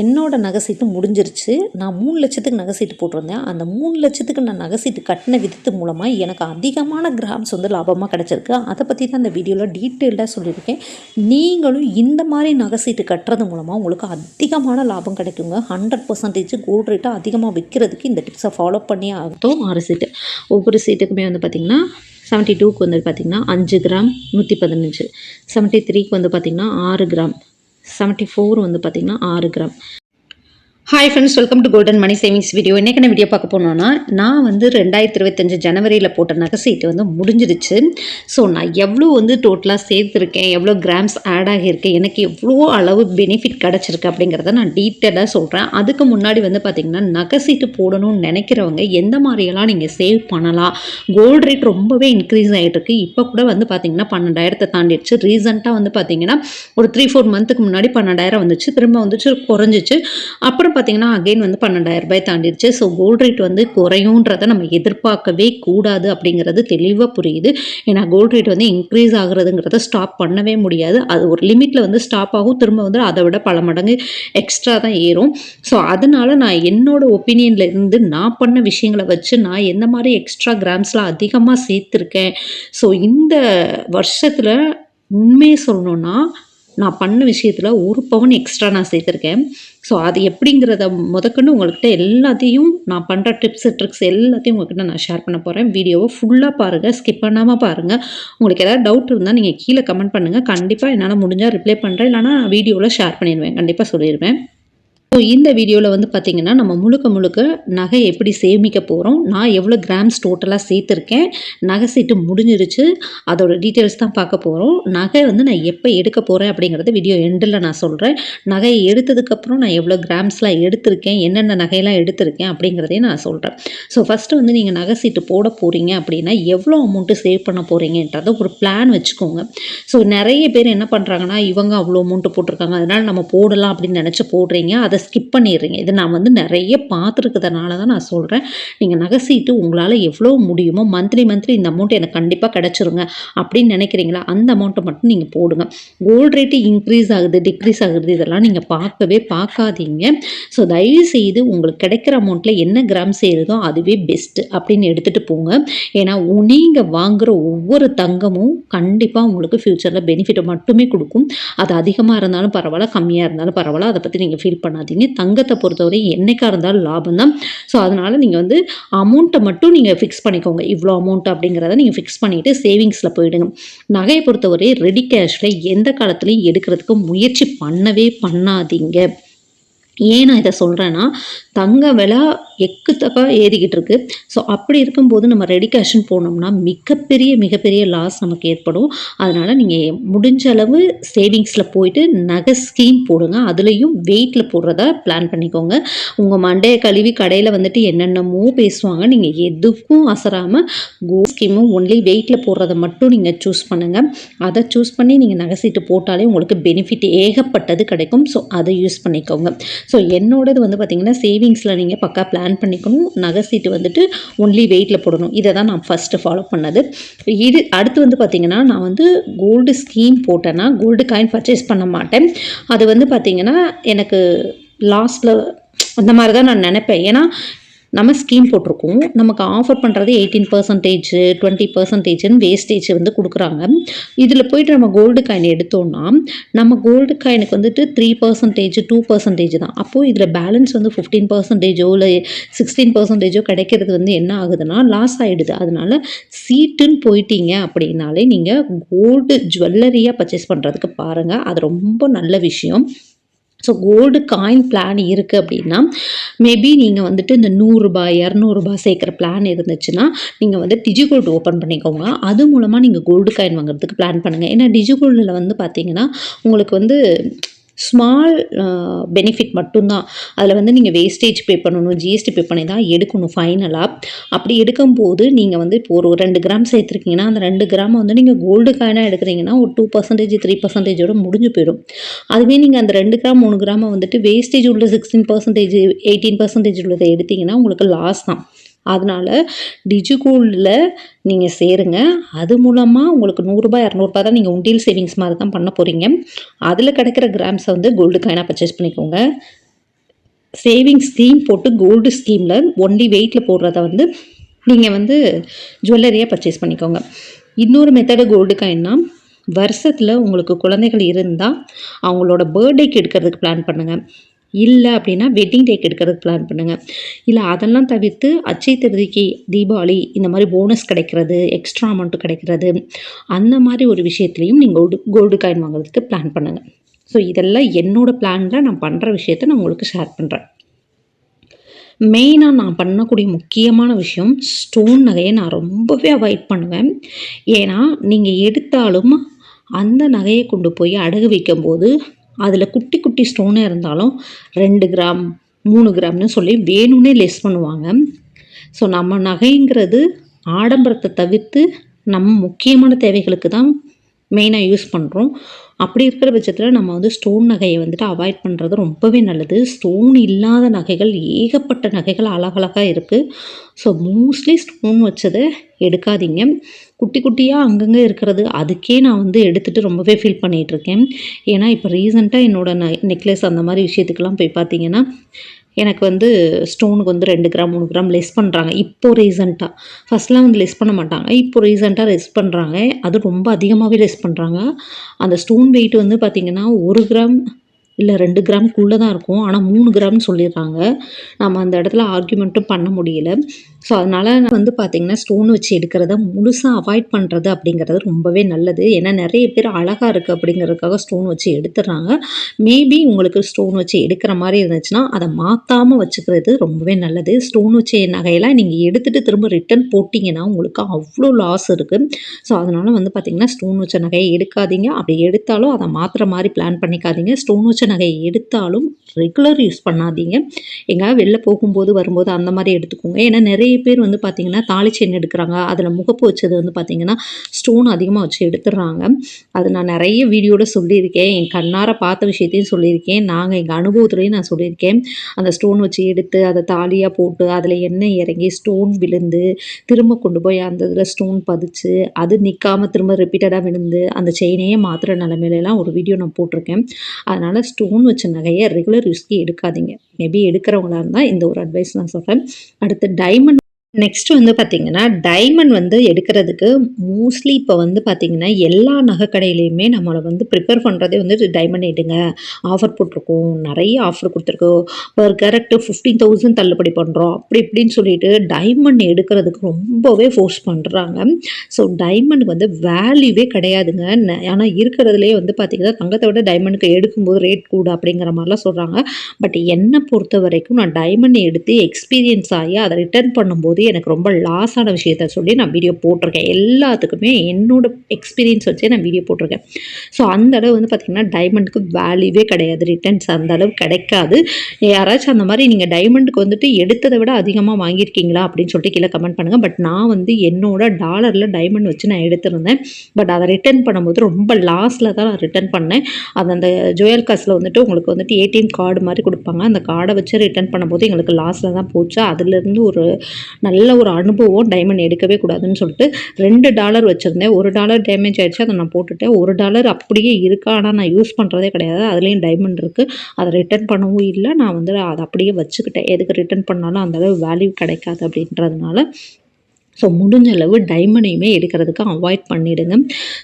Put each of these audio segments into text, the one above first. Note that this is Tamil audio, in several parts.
என்னோட நகை சீட்டு முடிஞ்சிருச்சு. நான் மூணு லட்சத்துக்கு நகை சீட்டு போட்டிருந்தேன். அந்த மூணு லட்சத்துக்கு நான் நகை சீட்டு கட்டின விதத்து மூலமாக எனக்கு அதிகமான கிராம்ஸ் வந்து லாபமாக கிடச்சிருக்கு. அதை பற்றி தான் இந்த வீடியோவில் டீட்டெயில்டாக சொல்லியிருக்கேன். நீங்களும் இந்த மாதிரி நகை சீட்டு கட்டுறது மூலமாக உங்களுக்கு அதிகமான லாபம் கிடைக்குங்க. ஹண்ட்ரட் பர்சன்டேஜ் கோல்டு ரேட்டை அதிகமாக விற்கிறதுக்கு இந்த டிப்ஸை ஃபாலோ பண்ணி ஆகட்டும். ஆறு சீட்டு. ஒவ்வொரு சீட்டுக்குமே வந்து பார்த்திங்கன்னா செவன்ட்டி டூக்கு வந்து பார்த்திங்கன்னா அஞ்சு கிராம் நூற்றி பதினஞ்சு. செவன்ட்டி த்ரீக்கு வந்து பார்த்திங்கன்னா ஆறு கிராம் செவன்ட்டி ஃபோர் வந்து பார்த்திங்கன்னா ஆறு gram. Hi friends welcome to golden money savings video என்ன வீடியோ பார்க்க போனோன்னா நான் வந்து ரெண்டாயிரத்தி இருபத்தஞ்சு ஜனவரியில் போட்ட நகை சீட்டு வந்து முடிஞ்சிருச்சு. ஸோ நான் எவ்வளோ வந்து டோட்டலாக சேர்த்துருக்கேன் எவ்வளோ கிராம்ஸ் ஆட் ஆகியிருக்கேன் எனக்கு எவ்வளோ அளவு பெனிஃபிட் கிடச்சிருக்கு அப்படிங்கிறத நான் டீட்டெயிலாக சொல்கிறேன் அதுக்கு முன்னாடி வந்து பார்த்திங்கன்னா நகை சீட்டு போடணும்னு நினைக்கிறவங்க எந்த மாதிரியெல்லாம் நீங்கள் சேவ் பண்ணலாம்? கோல்டு ரேட் ரொம்பவே இன்க்ரீஸ் ஆகிட்டுருக்கு இப்போ கூட வந்து பார்த்திங்கன்னா பன்னெண்டாயிரத்தை தாண்டிடுச்சு. ரீசெண்டாக வந்து பார்த்திங்கன்னா ஒரு த்ரீ ஃபோர் மந்த்துக்கு முன்னாடி பன்னெண்டாயிரம் வந்துச்சு. திரும்ப வந்துச்சு குறைஞ்சிச்சு. அப்புறம் பார்த்தீங்கன்னா அகைன் வந்து பன்னெண்டாயிரம் ரூபாய் தாண்டிடுச்சு ஸோ கோல்ட் ரேட் வந்து குறையுன்றதை நம்ம எதிர்பார்க்கவே கூடாது அப்படிங்கிறது தெளிவாக புரியுது. ஏன்னா கோல்ட் ரேட் வந்து இன்க்ரீஸ் ஆகுறதுங்கிறத ஸ்டாப் பண்ணவே முடியாது. அது ஒரு லிமிட்டில் வந்து ஸ்டாப் ஆகும். திரும்ப வந்து அதை விட பல மடங்கு எக்ஸ்ட்ரா தான் ஏறும். ஸோ அதனால் நான் என்னோட ஒப்பீனியனில் இருந்து நான் பண்ண விஷயங்களை வச்சு நான் எந்த மாதிரி எக்ஸ்ட்ரா கிராம்ஸ்லாம் அதிகமாக சேர்த்துருக்கேன். ஸோ இந்த வருஷத்தில் உண்மையை சொல்லணுன்னா நான் பண்ண விஷயத்தில் ஒரு பவுன் எக்ஸ்ட்ரா நான் சேர்த்துருக்கேன். ஸோ அது எப்படிங்கிறத முதற்கொண்டு உங்கள்கிட்ட எல்லாத்தையும் நான் பண்ணுற டிப்ஸ் ட்ரிக்ஸ் எல்லாத்தையும் உங்கள்கிட்ட நான் ஷேர் பண்ண போகிறேன் வீடியோவை ஃபுல்லாக பாருங்கள் ஸ்கிப் பண்ணாமல் பாருங்கள் உங்களுக்கு ஏதாவது டவுட் இருந்தால் நீங்கள் கீழே கமெண்ட் பண்ணுங்கள் கண்டிப்பாக என்னால் முடிஞ்சால் ரிப்ளை பண்ணுறேன் இல்லைனா வீடியோவில் ஷேர் பண்ணிடுவேன். கண்டிப்பாக சொல்லிடுவேன். ஸோ இந்த வீடியோவில் வந்து பார்த்திங்கன்னா நம்ம முழுக்க முழுக்க நகை எப்படி சேமிக்க போகிறோம் நான் எவ்வளோ கிராம்ஸ் டோட்டலாக சேர்த்துருக்கேன் நகை சீட்டு முடிஞ்சிருச்சு அதோட டீட்டெயில்ஸ் தான் பார்க்க போகிறோம் நகை வந்து நான் எப்போ எடுக்க போகிறேன் அப்படிங்கிறத வீடியோ எண்டில் நான் சொல்கிறேன் நகையை எடுத்ததுக்கப்புறம் நான் எவ்வளோ கிராம்ஸ்லாம் எடுத்திருக்கேன் என்னென்ன நகையெல்லாம் எடுத்திருக்கேன் அப்படிங்கிறதையும் நான் சொல்கிறேன் ஸோ ஃபஸ்ட்டு வந்து நீங்கள் நகை சீட்டு போட போகிறீங்க அப்படின்னா எவ்வளோ அமௌண்ட்டு சேவ் பண்ண போகிறீங்கன்றத ஒரு பிளான் வச்சுக்கோங்க. ஸோ நிறைய பேர் என்ன பண்ணுறாங்கன்னா இவங்க அவ்வளோ அமௌண்ட்டு போட்டிருக்காங்க அதனால் நம்ம போடலாம் அப்படின்னு நினச்சி போடுறீங்க அதை ஸ்கிப் பண்ணிடுறீங்க. இது நான் வந்து நிறைய பார்த்துருக்கிறதுனால தான் நான் சொல்கிறேன் நீங்கள் நகை உங்களால் எவ்வளோ முடியுமோ மந்த்லி மந்த்லி இந்த அமௌண்ட் எனக்கு கண்டிப்பாக கிடச்சிருங்க அப்படின்னு நினைக்கிறீங்களா? அந்த அமௌண்ட்டை மட்டும் நீங்கள் போடுங்க. கோல்டு ரேட்டு இன்க்ரீஸ் ஆகுது டிக்ரீஸ் ஆகுது இதெல்லாம் நீங்கள் பார்க்கவே பார்க்காதீங்க. ஸோ தயவு செய்து உங்களுக்கு கிடைக்கிற அமௌண்ட்டில் என்ன கிராம் செய்கிறதோ அதுவே பெஸ்ட்டு அப்படின்னு எடுத்துகிட்டு போங்க. ஏன்னா நீங்கள் வாங்குகிற ஒவ்வொரு தங்கமும் கண்டிப்பாக உங்களுக்கு ஃப்யூச்சரில் பெனிஃபிட்டை மட்டுமே கொடுக்கும். அது அதிகமாக இருந்தாலும் பரவாயில்ல கம்மியாக இருந்தாலும் பரவாயில்ல. அதை பற்றி நீங்கள் ஃபீல் பண்ணாதீங்க. பண்ணாதீங்க தங்கத்தை பொறுத்தவரை என்றைக்காக இருந்தாலும் லாபம் தான் ஸோ அதனால் நீங்கள் வந்து அமௌண்ட்டை மட்டும் நீங்கள் ஃபிக்ஸ் பண்ணிக்கோங்க. இவ்வளோ அமௌண்ட் அப்படிங்கிறத நீங்கள் ஃபிக்ஸ் பண்ணிவிட்டு சேவிங்ஸில் போயிடுங்க. நகையை பொறுத்தவரை ரெடி கேஷில் எந்த காலத்துலையும் எடுக்கிறதுக்கு முயற்சி பண்ணவே பண்ணாதீங்க. ஏன் நான் இதை சொல்கிறேன்னா தங்க விலை எக்குத்தக்கா ஏறிக்கிட்டு இருக்கு ஸோ அப்படி இருக்கும்போது நம்ம ரெடி கேஷன் போனோம்னா மிகப்பெரிய மிகப்பெரிய லாஸ் நமக்கு ஏற்படும். அதனால் நீங்கள் முடிஞ்ச அளவு சேவிங்ஸில் போயிட்டு நகை ஸ்கீம் போடுங்க. அதுலேயும் வெயிட்டில் போடுறதா பிளான் பண்ணிக்கோங்க. உங்கள் மண்டையை கழுவி கடையில் வந்துட்டு என்னென்னமோ பேசுவாங்க. நீங்கள் எதுக்கும் அசராமல் கோ ஸ்கீமும் ஒன்லி வெயிட்டில் போடுறத மட்டும் நீங்கள் சூஸ் பண்ணுங்கள் அதை சூஸ் பண்ணி நீங்கள் நகை சீட்டு போட்டாலே உங்களுக்கு பெனிஃபிட் ஏகப்பட்டது கிடைக்கும். ஸோ அதை யூஸ் பண்ணிக்கோங்க. ஸோ என்னோடது வந்து பார்த்திங்கன்னா சேவிங்ஸில் நீங்கள் பக்கா பிளான் பண்ணிக்கணும். நகை சீட்டு வந்துட்டு ஒன்லி வெயிட்டில் போடணும். இதை தான் நான் ஃபஸ்ட்டு ஃபாலோ பண்ணது. இது அடுத்து வந்து பார்த்திங்கன்னா நான் வந்து கோல்டு ஸ்கீம் போட்டேன்னா கோல்டு காயின் பர்ச்சேஸ் பண்ண மாட்டேன். அது வந்து பார்த்திங்கன்னா எனக்கு லாஸ்ட்டில் அந்த மாதிரி தான் நான் நினைப்பேன். ஏன்னா நம்ம ஸ்கீம் போட்டிருக்கோம். நமக்கு ஆஃபர் பண்ணுறது எயிட்டீன் பர்சன்டேஜ் டுவெண்ட்டி பர்சன்டேஜ்னு வேஸ்டேஜ் வந்து கொடுக்குறாங்க. இதில் போயிட்டு நம்ம கோல்டு காயின் எடுத்தோம்னா நம்ம கோல்டு காயினுக்கு வந்துட்டு த்ரீ பர்சன்டேஜ் டூ பர்சன்டேஜ் தான். அப்போது இதில் பேலன்ஸ் வந்து ஃபிஃப்டீன் பர்சன்டேஜோ இல்லை சிக்ஸ்டீன் பர்சன்டேஜோ கிடைக்கிறது வந்து என்ன ஆகுதுன்னா லாஸ் ஆகிடுது அதனால சீட்டுன்னு போயிட்டீங்க அப்படின்னாலே நீங்கள் கோல்டு ஜுவல்லரியாக பர்ச்சேஸ் பண்ணுறதுக்கு பாருங்கள் அது ரொம்ப நல்ல விஷயம். ஸோ கோல்டு காயின் பிளான் இருக்குது அப்படின்னா மேபி நீங்கள் வந்துட்டு இந்த நூறுரூபா இரநூறுபா சேர்க்குற பிளான் இருந்துச்சுன்னா நீங்கள் வந்து டிஜிகோல்டு ஓப்பன் பண்ணிக்கோங்க. அது மூலமாக நீங்கள் கோல்டு காயின் வாங்குறதுக்கு பிளான் பண்ணுங்கள் ஏன்னா டிஜிகோல்டில் வந்து பார்த்தீங்கன்னா உங்களுக்கு வந்து ஸ்மால் பெனிஃபிட் uh, மட்டும்தான். அதில் வந்து நீங்கள் வேஸ்டேஜ் பே பண்ணணும் ஜிஎஸ்டி பே பண்ணி தான் எடுக்கணும் ஃபைனலாக அப்படி எடுக்கும்போது நீங்கள் வந்து இப்போ ஒரு ரெண்டு கிராம் சேர்த்துருக்கீங்கன்னா அந்த ரெண்டு கிராம் வந்து நீங்கள் கோல்டு காயினாக எடுக்கிறீங்கன்னா ஒரு டூ பர்சன்டேஜ் த்ரீ பர்சன்டேஜோட முடிஞ்சு போயிடும். அதுவே நீங்கள் அந்த ரெண்டு கிராம் மூணு கிராமை வந்துட்டு வேஸ்டேஜ் உள்ள சிக்ஸ்டீன் பர்சன்டேஜ் எயிட்டீன் பர்சன்டேஜ் உள்ளதை எடுத்திங்கன்னா உங்களுக்கு லாஸ் தான். அதனால் டிஜிகோல்டில் நீங்கள் சேருங்க. அது மூலமாக உங்களுக்கு நூறுரூபா இரநூறுபா தான் நீங்கள் உண்டியல் சேவிங்ஸ் மாதிரி தான் பண்ண போகிறீங்க அதில் கிடைக்கிற கிராம்ஸை வந்து கோல்டு காயினாக பர்ச்சேஸ் பண்ணிக்கோங்க. சேவிங் ஸ்கீம் போட்டு கோல்டு ஸ்கீமில் ஒன்லி வெயிட்டில் போடுறத வந்து நீங்கள் வந்து ஜுவல்லரியாக பர்ச்சேஸ் பண்ணிக்கோங்க. இன்னொரு மெத்தடு கோல்டு காயின்னா வருஷத்தில் உங்களுக்கு குழந்தைகள் இருந்தால் அவங்களோட பர்த்டேக்கு எடுக்கிறதுக்கு பிளான் பண்ணுங்கள் இல்லை அப்படின்னா வெட்டிங் டேக் எடுக்கிறதுக்கு பிளான் பண்ணுங்கள் இல்லை அதெல்லாம் தவிர்த்து அச்சை திருதிக்கு தீபாவளி இந்த மாதிரி போனஸ் கிடைக்கிறது எக்ஸ்ட்ரா அமௌண்ட்டு கிடைக்கிறது அந்த மாதிரி ஒரு விஷயத்துலையும் நீங்கள் கோல்டு கோல்டு காயின் வாங்குறதுக்கு பிளான் பண்ணுங்கள் ஸோ இதெல்லாம் என்னோடய பிளானில் நான் பண்ணுற விஷயத்த நான் உங்களுக்கு ஷேர் பண்ணுறேன் மெயினாக நான் பண்ணக்கூடிய முக்கியமான விஷயம் ஸ்டோன் நகையை நான் ரொம்பவே அவாய்ட் பண்ணுவேன். ஏன்னா நீங்கள் எடுத்தாலும் அந்த நகையை கொண்டு போய் அடகு வைக்கும்போது அதில் குட்டி குட்டி ஸ்டோனாக இருந்தாலும் ரெண்டு கிராம் மூணு கிராம்னு சொல்லி வேணும்னே லெஸ் பண்ணுவாங்க. ஸோ நம்ம நகைங்கிறது ஆடம்பரத்தை தவிர்த்து நம்ம முக்கியமான தேவைகளுக்கு தான் மெயினாக யூஸ் பண்ணுறோம் அப்படி இருக்கிற பட்சத்தில் நம்ம வந்து ஸ்டோன் நகையை வந்துட்டு அவாய்ட் பண்ணுறது ரொம்பவே நல்லது. ஸ்டோன் இல்லாத நகைகள் ஏகப்பட்ட நகைகள் அழகழகாக இருக்குது ஸோ மோஸ்ட்லி ஸ்டோன் வச்சதை எடுக்காதீங்க. குட்டி குட்டியாக அங்கங்கே இருக்கிறது அதுக்கே நான் வந்து எடுத்துகிட்டு ரொம்பவே ஃபீல் பண்ணிகிட்ருக்கேன் ஏன்னா இப்போ ரீசெண்டாக என்னோடய ந நெக்லஸ் அந்த மாதிரி விஷயத்துக்கெல்லாம் போய் பார்த்தீங்கன்னா எனக்கு வந்து ஸ்டோனுக்கு வந்து ரெண்டு கிராம் மூணு கிராம் லெஸ் பண்ணுறாங்க இப்போது ரீசெண்டாக ஃபஸ்ட்லாம் வந்து லெஸ் பண்ண மாட்டாங்க. இப்போ ரீசெண்டாக லெஸ் பண்ணுறாங்க அது ரொம்ப அதிகமாகவே லெஸ் பண்ணுறாங்க அந்த ஸ்டோன் வெயிட் வந்து பார்த்திங்கன்னா ஒரு கிராம் இல்லை ரெண்டு கிராமுக்குள்ளே தான் இருக்கும். ஆனால் மூணு கிராம்னு சொல்லிடுறாங்க. நம்ம அந்த இடத்துல ஆர்கியூமெண்ட்டும் பண்ண முடியல. ஸோ அதனால் வந்து பார்த்திங்கன்னா ஸ்டோன் வச்சு எடுக்கிறத முழுசாக அவாய்ட் பண்ணுறது அப்படிங்கிறது ரொம்பவே நல்லது. ஏன்னா நிறைய பேர் அழகாக இருக்குது அப்படிங்கிறதுக்காக ஸ்டோன் வச்சு எடுத்துடுறாங்க. மேபி உங்களுக்கு ஸ்டோன் வச்சு எடுக்கிற மாதிரி இருந்துச்சுன்னா அதை மாற்றாமல் வச்சுக்கிறது ரொம்பவே நல்லது. ஸ்டோன் வச்ச நகையெல்லாம் நீங்கள் எடுத்துகிட்டு திரும்ப ரிட்டர்ன் போட்டிங்கன்னா உங்களுக்கு அவ்வளோ லாஸ் இருக்குது ஸோ அதனால் வந்து பார்த்திங்கன்னா ஸ்டோன் வச்ச நகையை எடுக்காதீங்க. அப்படி எடுத்தாலும் அதை மாற்றுற மாதிரி பிளான் பண்ணிக்காதீங்க. ஸ்டோன் வச்ச நகையை எடுத்தாலும் ரெகுலர் யூஸ் பண்ணாதீங்க. எங்கேயாவது வெளில போகும்போது வரும்போது அந்த மாதிரி எடுத்துக்கோங்க. ஏன்னா நிறைய பேர் வந்து பார்த்திங்கன்னா தாலி செயின் எடுக்கிறாங்க. அதில் முகப்பு வச்சது வந்து பார்த்திங்கன்னா ஸ்டோன் அதிகமாக வச்சு எடுத்துடுறாங்க. அது நான் நிறைய வீடியோவில் சொல்லியிருக்கேன். என் கண்ணார பார்த்த விஷயத்தையும் சொல்லியிருக்கேன். நாங்கள் எங்கள் அனுபவத்துலேயும் நான் சொல்லியிருக்கேன். அந்த ஸ்டோன் வச்சு எடுத்து அதை தாலியாக போட்டு அதில் எண்ணெய் இறங்கி ஸ்டோன் விழுந்து திரும்ப கொண்டு போய் அந்த இதில் ஸ்டோன் பதிச்சு அது நிற்காமல் திரும்ப ரிப்பீட்டடாக விழுந்து அந்த செயினையே மாத்திர நிலமையிலலாம் ஒரு வீடியோ நான் போட்டிருக்கேன். அதனால் ஸ்டோன் வச்ச நகையை ரெகுலர் யூஸ்க்கு எடுக்காதீங்க. மேபி எடுக்கிறவங்களா இருந்தால் இந்த ஒரு அட்வைஸ் நான் சொல்கிறேன் அடுத்து டைமண்ட் நெக்ஸ்ட் வந்து பார்த்திங்கன்னா டைமண்ட் வந்து எடுக்கிறதுக்கு மோஸ்ட்லி இப்போ வந்து பார்த்திங்கன்னா எல்லா நகைக்கடையிலையுமே நம்மளை வந்து ப்ரிப்பேர் பண்ணுறதே வந்து டைமண்ட் எடுங்க. ஆஃபர் போட்டிருக்கோம். நிறைய ஆஃபர் கொடுத்துருக்கோம் பர் கேரக்டர் ஃபிஃப்டீன் தௌசண்ட் தள்ளுபடி பண்ணுறோம் அப்படி இப்படின்னு சொல்லிட்டு டைமண்ட் எடுக்கிறதுக்கு ரொம்பவே ஃபோர்ஸ் பண்ணுறாங்க ஸோ டைமண்ட் வந்து வேல்யூவே கிடையாதுங்க. ஆனால் இருக்கிறதுலேயே வந்து பார்த்திங்கன்னா தங்கத்தை விட டைமண்டுக்கு எடுக்கும்போது ரேட் கூட அப்படிங்கிற மாதிரிலாம் சொல்கிறாங்க பட் என்னை பொறுத்த வரைக்கும் நான் டைமண்ட் எடுத்து எக்ஸ்பீரியன்ஸ் ஆகி அதை ரிட்டர்ன் பண்ணும்போது எனக்கு ரொம்ப லாஸான விஷயத்த சொல்லி நான் வீடியோ போட்டிருக்கேன். எல்லாத்துக்குமே என்னோட எக்ஸ்பீரியன்ஸ் வச்சே நான் வீடியோ போட்டிருக்கேன். ஸோ அந்த அளவு வந்து பார்த்திங்கன்னா டைமண்டுக்கு வேல்யூவே கிடையாது. ரிட்டர்ன்ஸ் அந்த அளவு கிடைக்காது. யாராச்சும் அந்த மாதிரி நீங்கள் டைமண்டுக்கு வந்துட்டு எடுத்ததை விட அதிகமாக வாங்கியிருக்கீங்களா அப்படின்னு சொல்லிட்டு கீழே கமெண்ட் பண்ணுங்கள் பட் நான் வந்து என்னோட டாலரில் டைமண்ட் வச்சு நான் எடுத்திருந்தேன். பட் அதை ரிட்டர்ன் பண்ணும்போது ரொம்ப லாஸில் தான் நான் ரிட்டர்ன் பண்ணேன். அது அந்த ஜுவல் காசில் வந்துட்டு உங்களுக்கு வந்துட்டு ஏடிஎம் கார்டு மாதிரி கொடுப்பாங்க. அந்த கார்டை வச்சு ரிட்டர்ன் பண்ணும்போது எங்களுக்கு லாஸில் தான் போச்சு. அதுலேருந்து ஒரு நல்ல நல்ல ஒரு அனுபவம் டைமண்ட் எடுக்கவே கூடாதுன்னு சொல்லிட்டு ரெண்டு டாலர் வச்சுருந்தேன். ஒரு டாலர் டேமேஜ் ஆகிடுச்சு அதை நான் போட்டுட்டேன். ஒரு டாலர் அப்படியே இருக்கா? ஆனால் நான் யூஸ் பண்ணுறதே கிடையாது. அதுலேயும் டைமண்ட் இருக்குது அதை ரிட்டர்ன் பண்ணவும் இல்லை. நான் வந்து அதை அப்படியே வச்சுக்கிட்டேன். எதுக்கு ரிட்டர்ன் பண்ணாலும் அந்தளவு வேல்யூ கிடைக்காது அப்படின்றதுனால. ஸோ முடிஞ்ச அளவு டைமண்டையுமே எடுக்கிறதுக்கு அவாய்ட் பண்ணிவிடுங்க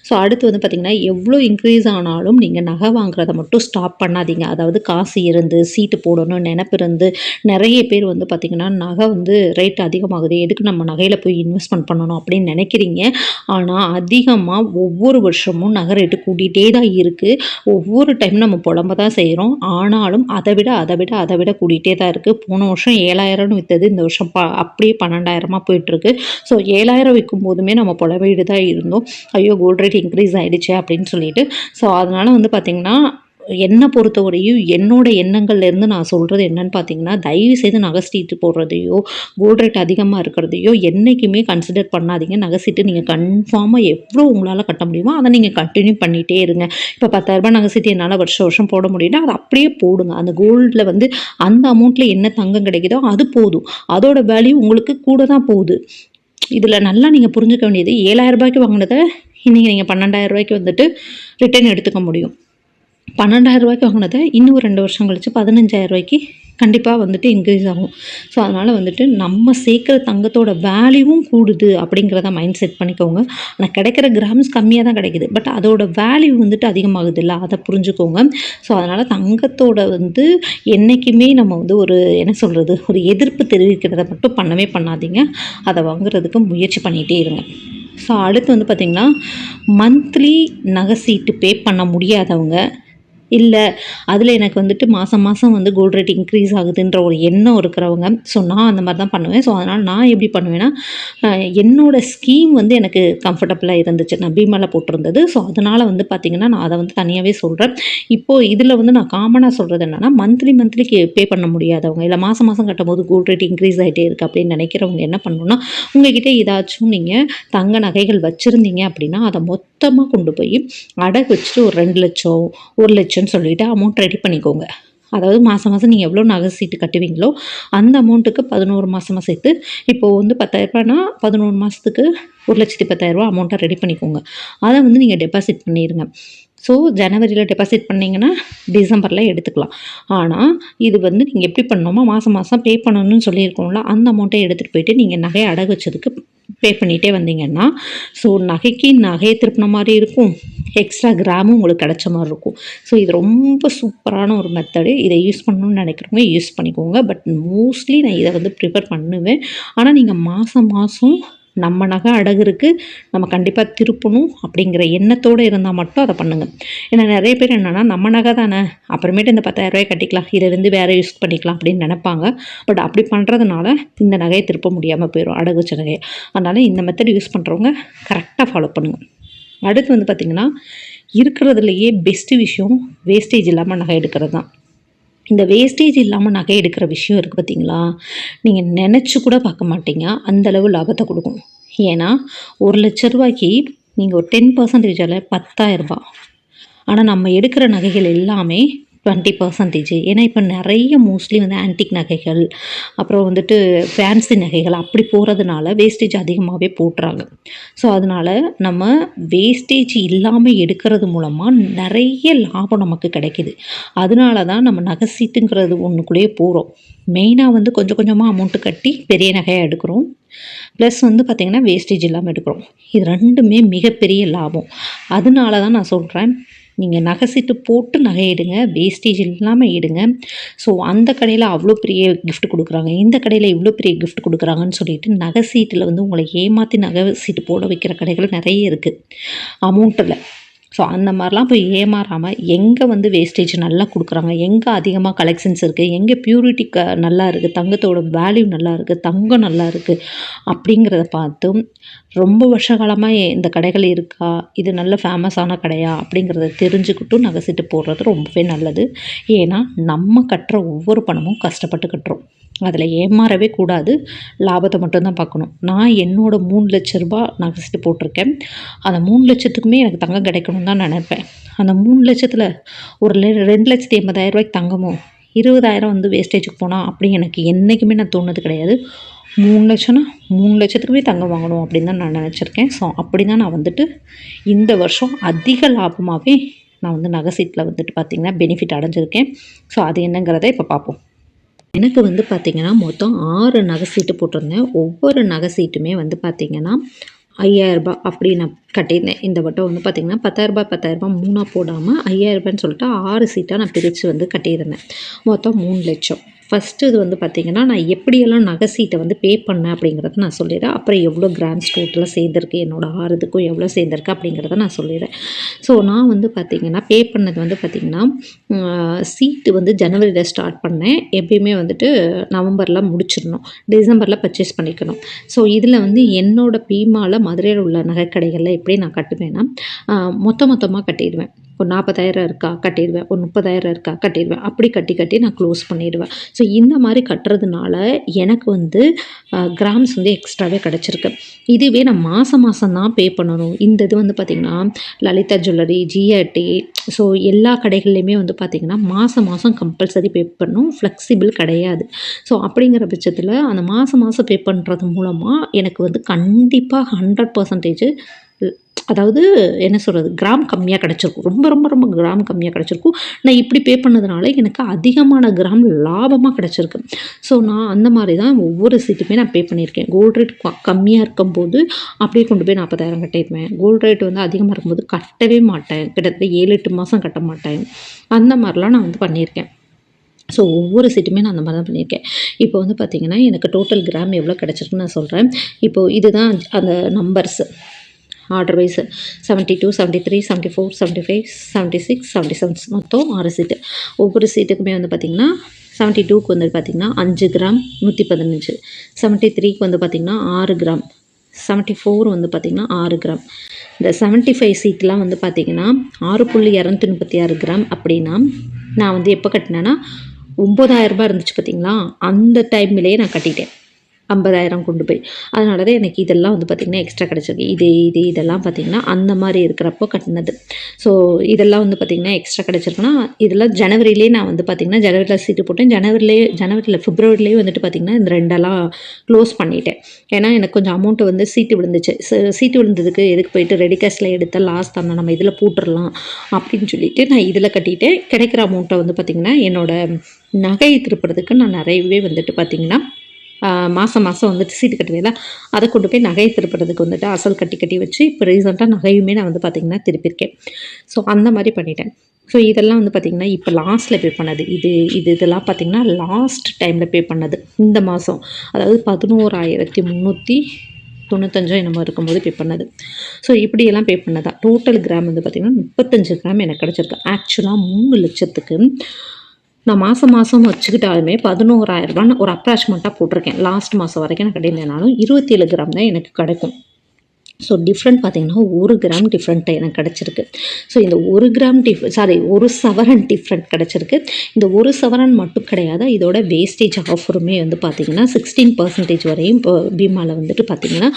ஸோ அடுத்து வந்து பார்த்திங்கன்னா எவ்வளோ இன்க்ரீஸ் ஆனாலும் நீங்கள் நகை வாங்குறதை மட்டும் ஸ்டாப் பண்ணாதீங்க. அதாவது காசு இருந்து சீட்டு போடணும் நினப்பு இருந்து நிறைய பேர் வந்து பார்த்திங்கன்னா நகை வந்து ரேட் அதிகமாகுது. எதுக்கு நம்ம நகையில் போய் இன்வெஸ்ட்மெண்ட் பண்ணணும் அப்படின்னு நினைக்கிறீங்க. ஆனால் அதிகமாக ஒவ்வொரு வருஷமும் நகை ரேட்டு கூட்டிகிட்டே தான் இருக்குது ஒவ்வொரு டைம் நம்ம புலம்ப தான் செய்கிறோம் ஆனாலும் அதை விட அதை விட அதை விட கூட்டிகிட்டே தான் இருக்குது போன வருஷம் ஏழாயிரம்னு விற்றது இந்த வருஷம் ப அப்படியே பன்னெண்டாயிரமாக போயிட்டுருக்கு ஸோ ஏழாயிரம் விற்கும் போதுமே நம்ம புலவீடு தான் இருந்தோம். ஐயோ கோல்ட் ரேட் இன்க்ரீஸ் ஆகிடுச்சு அப்படின்னு சொல்லிட்டு. ஸோ அதனால் வந்து பார்த்திங்கன்னா என்னை பொறுத்தவரையும் என்னோட எண்ணங்கள்லேருந்து நான் சொல்கிறது என்னன்னு பார்த்தீங்கன்னா தயவு செய்து நகை சீட்டு போடுறதையோ கோல்ட் ரேட் அதிகமாக இருக்கிறதையோ என்றைக்குமே கன்சிடர் பண்ணாதீங்க. நகை சீட்டு நீங்கள் கன்ஃபார்மாக எவ்வளோ உங்களால் கட்ட முடியுமோ அதை நீங்கள் கண்டினியூ பண்ணிகிட்டே இருங்க. இப்போ பத்தாயிரரூபா நகை சீட்டு என்னால் வருஷம் வருஷம் போட முடியும்னா அதை அப்படியே போடுங்க. அந்த கோல்டில் வந்து அந்த அமௌண்ட்டில் என்ன தங்கம் கிடைக்குதோ அது போதும். அதோட வேல்யூ உங்களுக்கு கூட தான் போகுது. இதில் நல்லா நீங்கள் புரிஞ்சுக்க வேண்டியது ஏழாயிரம் ரூபாய்க்கு வாங்கினதை இன்றைக்கி நீங்கள் பன்னெண்டாயிரம் ரூபாய்க்கு வந்துட்டு ரிட்டர்ன் எடுத்துக்க முடியும். பன்னெண்டாயிரம் ரூபாய்க்கு வாங்கினதை இன்னும் ரெண்டு வருஷம் கழித்து பதினஞ்சாயிரம் ரூபாய்க்கு கண்டிப்பாக வந்துட்டு இன்க்ரீஸ் ஆகும். ஸோ அதனால் வந்துட்டு நம்ம சேர்க்குற தங்கத்தோட வேல்யூவும் கூடுது அப்படிங்கிறத மைண்ட் செட் பண்ணிக்கோங்க. ஆனால் கிடைக்கிற கிராம்ஸ் கம்மியாக தான் கிடைக்குது. பட் அதோட வேல்யூ வந்துட்டு அதிகமாகுது இல்லை? அதை புரிஞ்சுக்கோங்க. ஸோ அதனால் தங்கத்தோட வந்து என்றைக்குமே நம்ம வந்து ஒரு என்ன சொல்கிறது ஒரு எதிர்ப்பு தெரிவிக்கிறத மட்டும் பண்ணவே பண்ணாதீங்க. அதை வாங்குறதுக்கு முயற்சி பண்ணிகிட்டே இருங்க. ஸோ அடுத்து வந்து பார்த்திங்கன்னா மந்த்லி நகை சீட்டு பே பண்ண முடியாதவங்க இல்லை. அதில் எனக்கு வந்துட்டு மாதம் மாதம் வந்து கோல்டு ரேட் இன்க்ரீஸ் ஆகுதுன்ற ஒரு எண்ணம் இருக்கிறவங்க. ஸோ நான் அந்த மாதிரி தான் பண்ணுவேன். ஸோ அதனால் நான் எப்படி பண்ணுவேன்னா என்னோடய ஸ்கீம் வந்து எனக்கு கம்ஃபர்டபுளாக இருந்துச்சு. நான் பீமாவில் போட்டிருந்தது. ஸோ அதனால் வந்து பார்த்திங்கன்னா நான் அதை வந்து தனியாகவே சொல்கிறேன் இப்போது இதில் வந்து நான் காமனாக சொல்கிறது என்னென்னா மந்த்லி மந்த்லி பே பண்ண முடியாதவங்க இல்லை மாதம் மாதம் கட்டும்போது கோல்டு ரேட் இன்க்ரீஸ் ஆகிட்டே இருக்குது அப்படின்னு நினைக்கிறவங்க என்ன பண்ணணும்னா உங்ககிட்ட ஏதாச்சும் நீங்கள் தங்க நகைகள் வச்சுருந்தீங்க அப்படின்னா அதை மொத்தமாக கொண்டு போய் அடகு வச்சுட்டு ஒரு ரெண்டு லட்சம் ஒரு லட்சம் லட்சம்னு சொல்லிவிட்டு அமௌண்ட் ரெடி பண்ணிக்கோங்க. அதாவது மாதம் மாதம் நீங்கள் எவ்வளோ நகை சீட்டு கட்டுவீங்களோ அந்த அமௌண்ட்டுக்கு பதினோரு மாதமாக சேர்த்து இப்போது வந்து பத்தாயிரரூபானா பதினோரு மாதத்துக்கு ஒரு லட்சத்தி பத்தாயிரரூபா அமௌண்ட்டை ரெடி பண்ணிக்கோங்க. அதை வந்து நீங்கள் டெபாசிட் பண்ணிடுங்க ஸோ ஜனவரியில் டெபாசிட் பண்ணிங்கன்னா டிசம்பரில் எடுத்துக்கலாம். ஆனால் இது வந்து நீங்கள் எப்படி பண்ணணுமோ மாதம் மாதம் பே பண்ணணும்னு சொல்லியிருக்கோம்ல அந்த அமௌண்ட்டை எடுத்துகிட்டு போயிட்டு நீங்கள் நகையை அடகு வச்சதுக்கு பே பண்ணிகிட்டே வந்தீங்கன்னா ஸோ நகைக்கு நகையை திருப்பின மாதிரி இருக்கும். எக்ஸ்ட்ரா கிராமும் உங்களுக்கு கிடைச்ச மாதிரி இருக்கும். ஸோ இது ரொம்ப சூப்பரான ஒரு மெத்தடு இதை யூஸ் பண்ணணும்னு நினைக்கிறவங்க யூஸ் பண்ணிக்கோங்க. பட் மோஸ்ட்லி நான் இதை வந்து ப்ரிப்பேர் பண்ணுவேன். ஆனால் நீங்கள் மாதம் மாதம் நம்ம நகை அடகு இருக்குது நம்ம கண்டிப்பாக திருப்பணும் அப்படிங்கிற எண்ணத்தோடு இருந்தால் மட்டும் அதை பண்ணுங்கள் ஏன்னா நிறைய பேர் என்னென்னா நம்ம நகை தானே அப்புறமேட்டு இந்த பத்தாயிரரூபாய் கட்டிக்கலாம் இதை வந்து வேறு யூஸ் பண்ணிக்கலாம் அப்படின்னு நினைப்பாங்க. பட் அப்படி பண்ணுறதுனால இந்த நகையை திருப்ப முடியாமல் போயிடும் அடகு வச்ச நகையை. அதனால் இந்த மெத்தட் யூஸ் பண்ணுறவங்க கரெக்டாக ஃபாலோ பண்ணுங்கள் அடுத்து வந்து பார்த்திங்கன்னா இருக்கிறதுலையே பெஸ்ட்டு விஷயம் வேஸ்டேஜ் இல்லாமல் நகை எடுக்கிறது தான். இந்த வேஸ்டேஜ் இல்லாமல் நகை எடுக்கிற விஷயம் இருக்குது பார்த்தீங்களா நீங்கள் நினச்சி கூட பார்க்க மாட்டீங்க. அந்த அளவு லாபத்தை கொடுக்கும். ஏன்னா ஒரு லட்ச ரூபாய்க்கு நீங்கள் ஒரு டென் பர்சன்டேஜால் பத்தாயிரரூபா ஆனால் நம்ம எடுக்கிற நகைகள் எல்லாமே டுவெண்ட்டி பர்சன்டேஜ் ஏன்னா இப்போ நிறைய மோஸ்ட்லி வந்து ஆன்டிக் நகைகள் அப்புறம் வந்துட்டு ஃபேன்சி நகைகள் அப்படி போகிறதுனால வேஸ்டேஜ் அதிகமாகவே போட்டுறாங்க. ஸோ அதனால் நம்ம வேஸ்டேஜ் இல்லாமல் எடுக்கிறது மூலமாக நிறைய லாபம் நமக்கு கிடைக்கிது. அதனால தான் நம்ம நகை சீட்டுங்கிறது ஒன்றுக்குள்ளேயே போகிறோம் மெயினாக வந்து கொஞ்சம் கொஞ்சமாக அமௌண்ட்டு கட்டி பெரிய நகையாக எடுக்கிறோம். ப்ளஸ் வந்து பார்த்திங்கன்னா வேஸ்டேஜ் இல்லாமல் எடுக்கிறோம். இது ரெண்டுமே மிகப்பெரிய லாபம். அதனால தான் நான் சொல்கிறேன் நீங்கள் நகை சீட்டு போட்டு நகை எடுங்க வேஸ்டேஜ் இல்லாமல் எடுங்க ஸோ அந்த கடையில் அவ்வளோ பெரிய கிஃப்ட் கொடுக்குறாங்க. இந்த கடையில் இவ்வளோ பெரிய கிஃப்ட் கொடுக்குறாங்கன்னு சொல்லிட்டு நகை சீட்டில் வந்து உங்களை ஏமாற்றி நகை சீட்டு போட வைக்கிற கடைகள் நிறைய இருக்குது அமௌண்ட்டில் ஸோ அந்த மாதிரிலாம் போய் ஏமாறாமல் எங்கே வந்து வேஸ்டேஜ் நல்லா கொடுக்குறாங்க? எங்கே அதிகமாக கலெக்ஷன்ஸ் இருக்குது எங்கே பியூரிட்டி க நல்லா இருக்குது தங்கத்தோட வேல்யூ நல்லா இருக்குது தங்கம் நல்லா இருக்குது அப்படிங்கிறத பார்த்தும் ரொம்ப வருஷ காலமாக இந்த கடைகள் இருக்கா? இது நல்ல ஃபேமஸான கடையா? அப்படிங்கிறத தெரிஞ்சுக்கிட்டும் நகை சீட்டு போடுறது ரொம்பவே நல்லது. ஏன்னா நம்ம கட்டுற ஒவ்வொரு பணமும் கஷ்டப்பட்டு கட்டுறோம். அதில் ஏமாறவே கூடாது. லாபத்தை மட்டும்தான் பார்க்கணும். நான் என்னோடய மூணு லட்ச ரூபா நகை சீட்டு போட்டிருக்கேன். அந்த மூணு லட்சத்துக்குமே எனக்கு தங்கம் கிடைக்கணும் தான் நினைப்பேன். அந்த மூணு லட்சத்தில் ஒரு ரெண்டு லட்சத்தி எண்பதாயிரம் ரூபாய்க்கு தங்கமோ இருபதாயிரம் வந்து வேஸ்டேஜுக்கு போனால் அப்படி எனக்கு என்றைக்குமே நான் தோணுது கிடையாது. மூணு லட்சம்னா மூணு லட்சத்துக்குமே தங்கம் வாங்கணும் அப்படின்னு தான் நான் நினச்சிருக்கேன். ஸோ அப்படி தான் நான் வந்துட்டு இந்த வருஷம் அதிக லாபமாகவே நான் வந்து நகை சீட்டில் வந்துட்டு பார்த்திங்கன்னா பெனிஃபிட் அடைஞ்சிருக்கேன். ஸோ அது என்னங்கிறத இப்போ பார்ப்போம். எனக்கு வந்து பார்த்திங்கன்னா மொத்தம் ஆறு நகை சீட்டு போட்டிருந்தேன். ஒவ்வொரு நகை சீட்டுமே வந்து பார்த்திங்கன்னா ஐயாயிரரூபா அப்படி நான் கட்டியிருந்தேன். இந்த வட்டம் வந்து பார்த்திங்கன்னா பத்தாயிரரூபா பத்தாயிரரூபா மூணாக போடாமல் ஐயாயிரரூபான்னு சொல்லிட்டு ஆறு சீட்டாக நான் பிரித்து வந்து கட்டியிருந்தேன். மொத்தம் மூணு லட்சம். ஃபஸ்ட்டு இது வந்து பார்த்திங்கன்னா நான் எப்படியெல்லாம் நகை சீட்டை வந்து பே பண்ணேன் அப்படிங்கிறத நான் சொல்லிடுறேன். அப்புறம் எவ்வளோ கிராம்ஸ் டோட்டலாக சேர்ந்துருக்கு என்னோடய ஆறுதுக்கும் எவ்வளோ சேர்ந்துருக்கு அப்படிங்கிறத நான் சொல்லிடுறேன். ஸோ நான் வந்து பார்த்திங்கன்னா பே பண்ணது வந்து பார்த்திங்கன்னா சீட்டு வந்து ஜனவரியில் ஸ்டார்ட் பண்ணேன். எப்பயுமே வந்துட்டு நவம்பரில் முடிச்சிடணும். டிசம்பரில் பர்ச்சேஸ் பண்ணிக்கணும். ஸோ இதில் வந்து என்னோடய பீமாவில் மதுரையில் உள்ள நகைக்கடைகளில் எப்படி நான் கட்டுவேன்னா மொத்த மொத்தமாக கட்டிடுவேன். ஒரு நாற்பதாயிரம் இருக்கா கட்டிடுவேன். ஒரு முப்பதாயிரம் இருக்கா கட்டிடுவேன். அப்படி கட்டி கட்டி நான் க்ளோஸ் பண்ணிடுவேன். ஸோ இந்த மாதிரி கட்டுறதுனால எனக்கு வந்து கிராம்ஸ் வந்து எக்ஸ்ட்ராவே கிடச்சிருக்கு. இதுவே நான் மாதம் மாதம் தான் பே பண்ணணும். இந்த இது வந்து பார்த்திங்கன்னா லலிதா ஜுவல்லரி ஜிஆர்டி ஸோ எல்லா கடைகள்லையுமே வந்து பார்த்திங்கன்னா மாதம் மாதம் கம்பல்சரி பே பண்ணணும். ஃப்ளெக்சிபிள் கிடையாது. ஸோ அப்படிங்கிற பட்சத்தில் அந்த மாதம் மாதம் பே பண்ணுறது மூலமாக எனக்கு வந்து கண்டிப்பாக ஹண்ட்ரட் பர்சன்டேஜ் அதாவது என்ன சொல்கிறது கிராம் கம்மியாக கிடச்சிருக்கும். ரொம்ப ரொம்ப ரொம்ப கிராம் கம்மியாக கிடச்சிருக்கும். நான் இப்படி பே பண்ணதுனால எனக்கு அதிகமான கிராம் லாபமாக கிடச்சிருக்கு. ஸோ நான் அந்த மாதிரி தான் ஒவ்வொரு சீட்டுமே நான் பே பண்ணியிருக்கேன். கோல்ட் ரேட் கம்மியாக இருக்கும்போது அப்படியே கொண்டு போய் நாற்பதாயிரம் கட்டிடுவேன் கோல்ட் ரேட் வந்து அதிகமாக இருக்கும்போது கட்டவே மாட்டேன். கிட்டத்தட்ட ஏழு எட்டு மாதம் கட்ட மாட்டேன். அந்த மாதிரிலாம் நான் வந்து பண்ணியிருக்கேன். ஸோ ஒவ்வொரு சீட்டுமே நான் அந்த மாதிரி தான் பண்ணியிருக்கேன். இப்போ வந்து பார்த்திங்கன்னா எனக்கு டோட்டல் கிராம் எவ்வளோ கிடச்சிருக்குன்னு நான் சொல்கிறேன் இப்போது இதுதான் அந்த numbers order wise seventy two seventy three seventy four seventy five seventy six seventy sevens மொத்தம் ஆறு சீட்டு ஒவ்வொரு சீட்டுக்குமே வந்து பார்த்திங்கன்னா செவன்ட்டி டூக்கு வந்து பார்த்திங்கன்னா அஞ்சு கிராம் நூற்றி பதினஞ்சு. செவன்ட்டி த்ரீக்கு வந்து பார்த்திங்கன்னா ஆறு கிராம் செவன்ட்டி ஃபோர் வந்து பார்த்திங்கன்னா ஆறு கிராம் இந்த செவன்ட்டி ஃபைவ் சீட்லாம் வந்து பார்த்திங்கன்னா ஆறு புள்ளி இரநூத்தி முப்பத்தி ஆறு கிராம் அப்படின்னா நான் வந்து எப்போ கட்டினேன்னா ஒம்பதாயிரரூபா இருந்துச்சு பார்த்திங்களா அந்த டைம்லேயே நான் கட்டிட்டேன். ஐம்பதாயிரம் கொண்டு போய். அதனால தான் எனக்கு இதெல்லாம் வந்து பார்த்திங்கன்னா எக்ஸ்ட்ரா கிடச்சிருக்கு. இது இது இதெல்லாம் பார்த்திங்கன்னா அந்த மாதிரி இருக்கிறப்போ கட்டினது. ஸோ இதெல்லாம் வந்து பார்த்திங்கன்னா எக்ஸ்ட்ரா கிடச்சிருக்குன்னா இதெல்லாம் ஜனவரிலேயே நான் வந்து பார்த்திங்கன்னா ஜனவரியில் சீட்டு போட்டேன். ஜனவரிலேயே ஜனவரியில் ஃபிப்ரவரிலேயே வந்துட்டு பார்த்திங்கன்னா இந்த ரெண்டெல்லாம் க்ளோஸ் பண்ணிட்டேன். ஏன்னா எனக்கு கொஞ்சம் அமௌண்ட்டு வந்து சீட்டு விழுந்துச்சு. சீட்டு விழுந்ததுக்கு எதுக்கு போயிட்டு ரெடி கேஷில் எடுத்த லாஸ்ட் தானே நம்ம இதில் போட்டுடலாம் அப்படின்னு சொல்லிட்டு நான் இதில் கட்டிட்டு கிடைக்கிற அமௌண்ட்டை வந்து பார்த்திங்கன்னா என்னோடய நகையை திருப்புறதுக்கு நான் நிறையவே வந்துட்டு பார்த்திங்கன்னா மாதம் மாதம் வந்துட்டு சீட்டு கட்டுவேல. அதை கொண்டு போய் நகையை திருப்புறதுக்கு வந்துட்டு அசல் கட்டி கட்டி வச்சு இப்போ ரீசெண்டாக நகையுமே நான் வந்து பார்த்திங்கன்னா திருப்பியிருக்கேன். ஸோ அந்த மாதிரி பண்ணிட்டேன். ஸோ இதெல்லாம் வந்து பார்த்திங்கன்னா இப்போ லாஸ்ட்டில் பே பண்ணது. இது இது இதெல்லாம் பார்த்திங்கன்னா லாஸ்ட் டைமில் பே பண்ணது. இந்த மாதம் அதாவது பதினோராயிரத்தி முந்நூற்றி தொண்ணூத்தஞ்சோ என்னமோ இருக்கும்போது பே பண்ணது. ஸோ இப்படியெல்லாம் பே பண்ணதா? டோட்டல் கிராம் வந்து பார்த்திங்கன்னா முப்பத்தஞ்சு கிராம் எனக்கு கிடச்சிருக்கு. ஆக்சுவலாக மூணு லட்சத்துக்கு நான் மாதம் மாதம் வச்சுக்கிட்டாலுமே பதினோராயிரரூபான்னு ஒரு அப்ராச்மெண்ட்டாக போட்டிருக்கேன். லாஸ்ட் மாதம் வரைக்கும் நான் இருபத்தி ஏழு கிராம் தான் எனக்கு கிடைக்கும். ஸோ டிஃப்ரெண்ட் பார்த்தீங்கன்னா ஒரு கிராம் டிஃப்ரெண்ட்டு எனக்கு கிடச்சிருக்கு. ஸோ இந்த ஒரு கிராம் டிஃப் சாரி ஒரு சவரன் டிஃப்ரெண்ட் கிடச்சிருக்கு. இந்த ஒரு சவரன் மட்டும் கிடையாது இதோட வேஸ்டேஜ் ஆஃபருமே வந்து பார்த்திங்கன்னா சிக்ஸ்டீன் பர்சன்டேஜ் வரையும் இப்போ பீமாவில் வந்துட்டு பார்த்தீங்கன்னா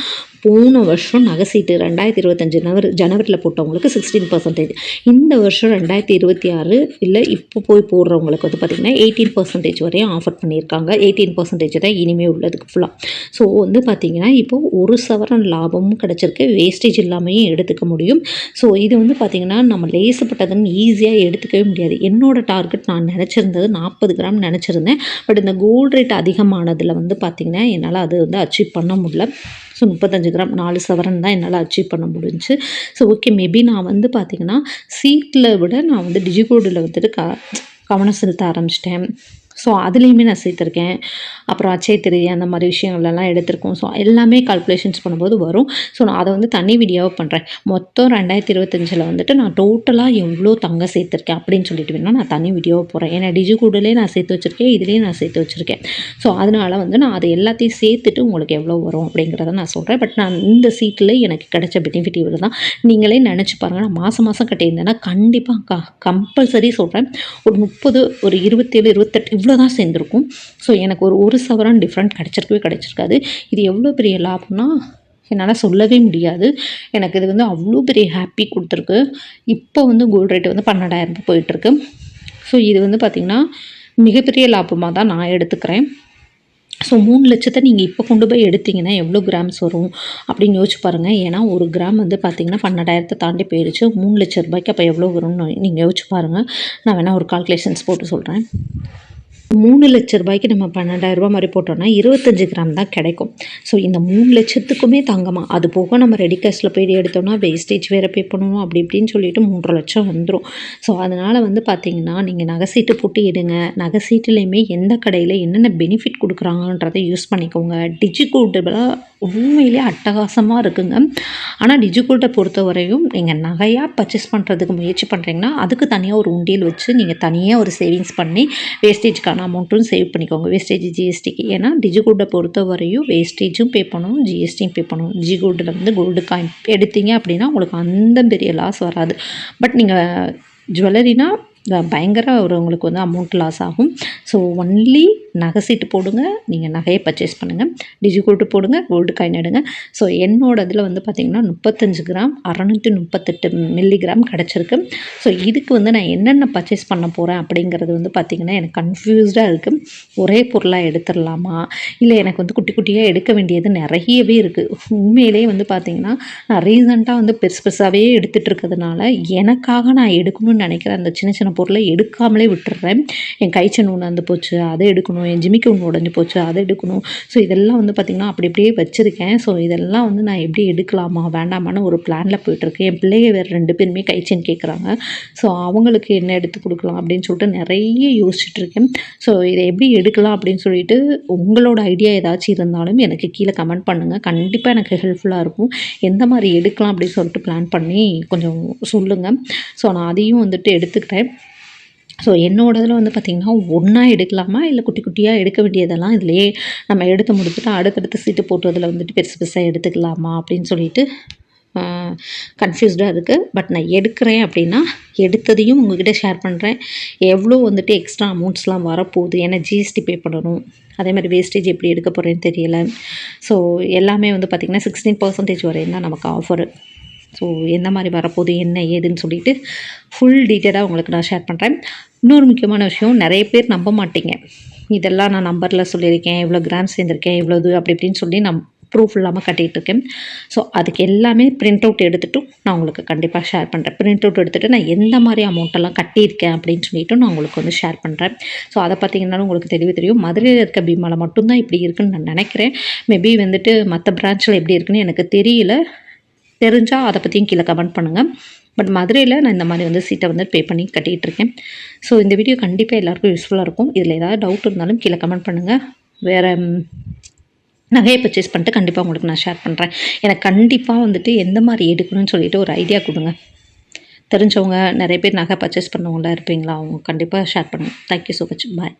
போன வருஷம் நகை சீட்டு ரெண்டாயிரத்தி இருபத்தஞ்சி ஜனவரி ஜனவரியில் போட்டவங்களுக்கு சிக்ஸ்டீன் பர்சன்டேஜ் இந்த வருஷம் ரெண்டாயிரத்தி இருபத்தி ஆறு இல்லை இப்போ போய் போடுறவங்களுக்கு வந்து பார்த்திங்கன்னா எயிட்டீன் பர்சன்டேஜ் வரையும் ஆஃபர் பண்ணியிருக்காங்க. எயிட்டீன் பர்சன்டேஜ் தான் இனிமேல் உள்ளதுக்கு ஃபுல்லாக ஸோ வந்து பார்த்திங்கன்னா இப்போது ஒரு சவரன் லாபமும் கிடச்சிருக்கு. வேஸ்டேஜ் இல்லாமையும் எடுத்துக்க முடியும். ஸோ இது வந்து பார்த்திங்கன்னா நம்ம லேசப்பட்டதுன்னு ஈஸியாக எடுத்துக்கவே முடியாது. என்னோடய டார்கெட் நான் நினச்சிருந்தது நாற்பது கிராம் நினச்சிருந்தேன். பட் இந்த கோல்ட் ரேட் அதிகமானதில் வந்து பார்த்திங்கன்னா என்னால் அது வந்து அச்சீவ் பண்ண முடியல. ஸோ முப்பத்தஞ்சு கிராம் நாலு சவரன் தான் என்னால் அச்சீவ் பண்ண முடிஞ்சு. ஸோ ஓகே மேபி நான் வந்து பார்த்திங்கன்னா சீட்டில் விட நான் வந்து டிஜிகோடில் வந்துட்டு க கவனம் செலுத்த ஆரம்பிச்சிட்டேன். ஸோ அதுலேயுமே நான் சேர்த்துருக்கேன். அப்புறம் அச்சய திரி அந்த மாதிரி விஷயங்கள்லாம் எடுத்திருக்கோம். ஸோ எல்லாமே கால்குலேஷன்ஸ் பண்ணும்போது வரும். ஸோ நான் அதை வந்து தனி வீடியோவாக பண்ணுறேன் மொத்தம் ரெண்டாயிரத்தி இருபத்தஞ்சில் வந்துட்டு நான் டோட்டலாக எவ்வளோ தங்கம் சேர்த்துருக்கேன் அப்படின்னு சொல்லிட்டு வேணால் நான் தனி வீடியோவாக போகிறேன் ஏன்னா டிஜிகூடலேயே நான் சேர்த்து வச்சுருக்கேன். இதுலேயும் நான் சேர்த்து வச்சுருக்கேன். ஸோ அதனால் வந்து நான் அதை எல்லாத்தையும் சேர்த்துட்டு உங்களுக்கு எவ்வளோ வரும் அப்படிங்கிறத நான் சொல்கிறேன் பட் நான் இந்த சீட்டில் எனக்கு கிடைச்ச பெனிஃபிட் இவ்வளோ தான். நீங்களே நினச்சி பாருங்கள் நான் மாதம் மாதம் கட்டியிருந்தேன்னா கண்டிப்பாக க கம்பல்சரி சொல்கிறேன் ஒரு முப்பது ஒரு இருபத்தேழு இருபத்தெட்டு இவ்வளோ தான் சேர்ந்துருக்கும். ஸோ எனக்கு ஒரு ஒரு சவரன் டிஃப்ரெண்ட் கிடச்சிருக்கவே கிடச்சிருக்காது. இது எவ்வளோ பெரிய லாபம்னா என்னால் சொல்லவே முடியாது. எனக்கு இது வந்து அவ்வளோ பெரிய ஹாப்பி கொடுத்துருக்கு. இப்போ வந்து கோல்டு ரேட்டு வந்து பன்னெண்டாயிரம் ரூபாய் போயிட்டுருக்கு. ஸோ இது வந்து பார்த்திங்கன்னா மிகப்பெரிய லாபமாக தான் நான் எடுத்துக்கிறேன். ஸோ மூணு லட்சத்தை நீங்கள் இப்போ கொண்டு போய் எடுத்தீங்கன்னா எவ்வளோ கிராம்ஸ் வரும் அப்படின்னு யோசிச்சு பாருங்கள் ஏன்னா ஒரு கிராம் வந்து பார்த்தீங்கன்னா பன்னெண்டாயிரத்தை தாண்டி போயிடுச்சு மூணு லட்ச ரூபாய்க்கு அப்போ எவ்வளோ வரும்னு நீங்கள் யோசிச்சு பாருங்கள் நான் வேணால் ஒரு கால்குலேஷன்ஸ் போட்டு சொல்கிறேன் மூணு லட்ச ரூபாய்க்கு நம்ம பன்னெண்டாயிரம் ரூபாய் மாதிரி போட்டோம்னா இருபத்தஞ்சு கிராம் தான் கிடைக்கும். ஸோ இந்த மூணு லட்சத்துக்குமே தங்கமாக அது போக நம்ம ரெடி கேஷில் போய் எடுத்தோம்னா வேஸ்டேஜ் வேறு பே பண்ணணும் அப்படி இப்படின்னு சொல்லிட்டு மூன்றரை லட்சம் வந்துடும் ஸோ அதனால் வந்து பார்த்தீங்கன்னா நீங்கள் நகை சீட்டு போட்டு எடுங்க. நகை சீட்டுலேயுமே எந்த கடையில் என்னென்ன பெனிஃபிட் கொடுக்குறாங்கன்றதை யூஸ் பண்ணிக்கோங்க. டிஜிகூட்டபிளாக உண்மையிலே அட்டகாசமாக இருக்குங்க. ஆனால் டிஜிகூட்டை பொறுத்த வரையும் நீங்கள் நகையாக பர்ச்சேஸ் பண்ணுறதுக்கு முயற்சி பண்ணுறீங்கன்னா அதுக்கு தனியாக ஒரு உண்டியல் வச்சு நீங்கள் தனியாக ஒரு சேவிங்ஸ் பண்ணி வேஸ்டேஜ்க்கான அமௌண்ட்டும் சேவ் பண்ணிக்கோங்க. வேஸ்டேஜ் ஜிஎஸ்டிக்கு ஏன்னா டிஜிகோல்டை பொறுத்த வரையும் வேஸ்டேஜும் பே பண்ணணும் ஜிஎஸ்டியும் பே பண்ணணும். டிஜிகோல்டில் வந்து கோல்டு காயின் எடுத்தீங்க அப்படின்னா உங்களுக்கு அந்த பெரிய லாஸ் வராது. பட் நீங்கள் ஜுவல்லரினா பயங்கர ஒரு உங்களுக்கு வந்து அமௌண்ட் லாஸ் ஆகும். ஸோ ஒன்லி நகை சீட்டு போடுங்க. நீங்கள் நகையை பர்ச்சேஸ் பண்ணுங்கள் டிஜி கோல்டு போடுங்க. கோல்டு காயின் எடுங்க. ஸோ என்னோட இதில் வந்து பார்த்திங்கன்னா முப்பத்தஞ்சு கிராம் அறநூற்றி முப்பத்தெட்டு மில்லிகிராம் கிடச்சிருக்கு. ஸோ இதுக்கு வந்து நான் என்னென்ன பர்ச்சேஸ் பண்ண போகிறேன் அப்படிங்கிறது வந்து பார்த்திங்கன்னா எனக்கு கன்ஃபியூஸ்டாக இருக்குது ஒரே பொருளாக எடுத்துடலாமா? இல்லை எனக்கு வந்து குட்டி குட்டியாக எடுக்க வேண்டியது நிறையவே இருக்குது உண்மையிலேயே வந்து பார்த்திங்கன்னா நான் ரீசெண்டாக வந்து பெருசு பெருசாகவே எடுத்துகிட்டு இருக்கிறதுனால எனக்காக நான் எடுக்கணும்னு நினைக்கிற அந்த சின்ன சின்ன பொருளை எடுக்காமலே விட்டுடுறேன் என் கைச்சன் ஒன்று வந்து போச்சு அதை எடுக்கணும். என் ஜிமிக்கு ஒன்று உடஞ்சி போச்சு அதை எடுக்கணும். ஸோ இதெல்லாம் வந்து பார்த்திங்கன்னா அப்படி அப்படியே வச்சுருக்கேன். ஸோ இதெல்லாம் வந்து நான் எப்படி எடுக்கலாமா வேண்டாமான்னு ஒரு பிளானில் போயிட்டுருக்கேன். என் பிள்ளைய வேறு ரெண்டு பேருமே கைச்சன் கேட்குறாங்க ஸோ அவங்களுக்கு என்ன எடுத்து கொடுக்கலாம் அப்படின்னு சொல்லிட்டு நிறைய யோசிச்சுட்ருக்கேன் ஸோ இதை எப்படி எடுக்கலாம் அப்படின்னு சொல்லிட்டு உங்களோட ஐடியா ஏதாச்சும் இருந்தாலும் எனக்கு கீழே கமெண்ட் பண்ணுங்கள் கண்டிப்பாக எனக்கு ஹெல்ப்ஃபுல்லாக இருக்கும். எந்த மாதிரி எடுக்கலாம் அப்படின்னு சொல்லிட்டு பிளான் பண்ணி கொஞ்சம் சொல்லுங்கள் ஸோ நான் அதையும் வந்துட்டு எடுத்துக்கிட்டேன். ஸோ என்னோட இதில் வந்து பார்த்திங்கன்னா ஒன்றா எடுக்கலாமா? இல்லை குட்டி குட்டியாக எடுக்க வேண்டியதெல்லாம் இதிலேயே நம்ம எடுத்து முடிச்சுட்டு அடுத்தடுத்து சீட்டு போட்டுறதுல வந்துட்டு பெருசு பெருசாக எடுத்துக்கலாமா? அப்படின்னு சொல்லிட்டு கன்ஃபியூஸ்டாக இருக்குது பட் நான் எடுக்கிறேன் அப்படின்னா எடுத்ததையும் உங்ககிட்ட ஷேர் பண்ணுறேன் எவ்வளோ வந்துட்டு எக்ஸ்ட்ரா அமௌண்ட்ஸ்லாம் வரப்போகுது? ஏன்னா ஜிஎஸ்டி பே பண்ணணும். அதே மாதிரி வேஸ்டேஜ் எப்படி எடுக்க போகிறேன்னு தெரியல. ஸோ எல்லாமே வந்து பார்த்திங்கன்னா சிக்ஸ்டீன் பர்சன்டேஜ் வரையும் தான் நமக்கு ஆஃபரு ஸோ எந்த மாதிரி வரப்போகுது என்ன ஏதுன்னு சொல்லிட்டு ஃபுல் டீட்டெயிலாக உங்களுக்கு நான் ஷேர் பண்ணுறேன் இன்னொரு முக்கியமான விஷயம் நிறைய பேர் நம்ப மாட்டீங்க. இதெல்லாம் நான் நம்பரில் சொல்லியிருக்கேன் இவ்வளோ கிராம் சேர்ந்துருக்கேன் இவ்வளோ இது அப்படி இப்படின்னு சொல்லி நான் ப்ரூஃப் இல்லாமல் கட்டிகிட்டு இருக்கேன். ஸோ அதுக்கு எல்லாமே பிரிண்ட் அவுட் எடுத்துட்டும் நான் உங்களுக்கு கண்டிப்பாக ஷேர் பண்ணுறேன் பிரிண்ட் அவுட் எடுத்துகிட்டு நான் எந்த மாதிரி அமௌண்ட்டெல்லாம் கட்டியிருக்கேன் அப்படின்னு சொல்லிட்டு நான் உங்களுக்கு வந்து ஷேர் பண்ணுறேன் ஸோ அதை பார்த்தீங்கன்னாலும் உங்களுக்கு தெளிவு தெரியும். மதுரையில் இருக்க பீமாவில் மட்டும்தான் இப்படி இருக்குன்னு நான் நினைக்கிறேன். மேபி வந்துட்டு மற்ற பிரான்ச்சில் எப்படி இருக்குன்னு எனக்கு தெரியல. தெரிஞ்சால் அதை பற்றியும் கீழே கமெண்ட் பண்ணுங்கள் பட் மதுரையில் நான் இந்த மாதிரி வந்து சீட்டை வந்து பே பண்ணி கட்டிகிட்டு இருக்கேன். ஸோ இந்த வீடியோ கண்டிப்பாக எல்லாருக்கும் யூஸ்ஃபுல்லாக இருக்கும். இதில் ஏதாவது டவுட் இருந்தாலும் கீழே கமெண்ட் பண்ணுங்கள் வேறு நகையை பர்ச்சேஸ் பண்ணிட்டு கண்டிப்பாக உங்களுக்கு நான் ஷேர் பண்ணுறேன் எனக்கு கண்டிப்பாக வந்துட்டு எந்த மாதிரி எடுக்கணும்னு சொல்லிட்டு ஒரு ஐடியா கொடுங்க. தெரிஞ்சவங்க நிறைய பேர் நகை பர்ச்சேஸ் பண்ணவங்களாம் இருப்பீங்களா? அவங்க கண்டிப்பாக ஷேர் பண்ணுங்கள் தேங்க்யூ ஸோ மச் பாய்